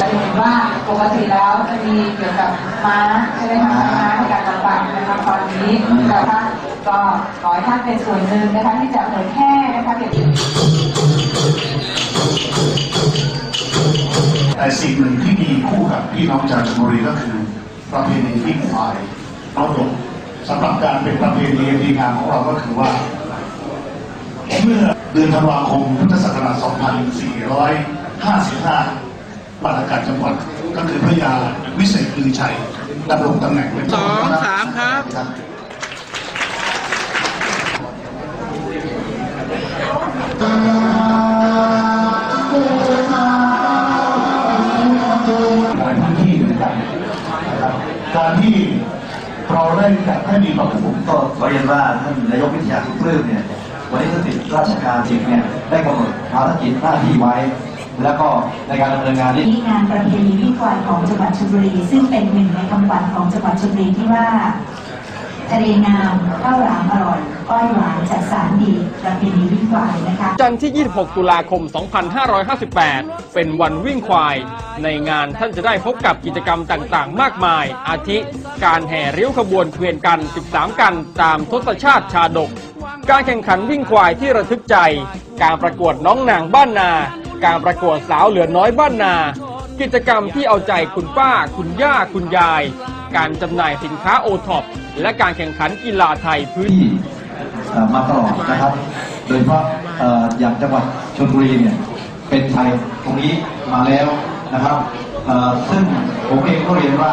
จะเห็นว่าปกติแล้วจะมีเกี่ยวกับม้าใช่ไหมคะม้าในการบำบัดนะคะตอนนี้แต่ว่าก็ขอให้ท่านเป็นส่วนหนึ่งนะคะที่จะเผยแพร่นะคะเกี่ยวกับแต่สิ่งหนึ่งที่มีคู่กับพี่น้องชาวชลบุรีก็คือประเพณีวิ่งควายรถหลบสำหรับการเป็นประเพณีดีงามของเราก็คือว่าเมื่อ เดือนธันวาคมพุทธศักราช 2455ปาราการจังหวัดก็คือพระยาวิเศษลือชัยดำรงตำแหน่งเป็นสองสามครับหลายพื้นที่เหมือนกันนะครับการที่เราได้จัดให้มีประผมก็ขอเรียนว่าท่านนายกวิทยาคุณปลื้มเนี่ย วันนี้ท่านติดราชการจริงเนี่ยได้กำหนดภารกิจหน้าที่ไว้ แล้วก็ในการดำเนินงานนี้ที่งานประเพณีวิ่งควายของจังหวัดชลบุรี ซึ่งเป็นหนึ่งในคำขวัญของจังหวัดชลบุรีที่ว่าทะเลงามข้าวหลามอร่อยก้อยหวานจัดสารดีประเพณีวิ่งควายนะคะจันทร์ที่ 26 ตุลาคม 2558 เป็นวันวิ่งควาย ในงานท่านจะได้พบกับกิจกรรมต่างๆ มากมาย อาทิ การแห่ริ้วขบวนเกวียนกัน 13 กัน ตามทศชาติชาดก การแข่งขันวิ่งควายที่ระทึกใจ การประกวดน้องนางบ้านนา การประกวดสาวเหลือน้อยบ้านนา กิจกรรมที่เอาใจคุณป้า คุณย่า คุณยาย การจำหน่ายสินค้าโอท็อปและการแข่งขันกีฬาไทยพื้นที่มาตลอดนะครับ โดยเฉพาะอย่างจังหวัดชลบุรีเนี่ยเป็นไทยตรงนี้มาแล้วนะครับซึ่งผมเองก็เรียนว่า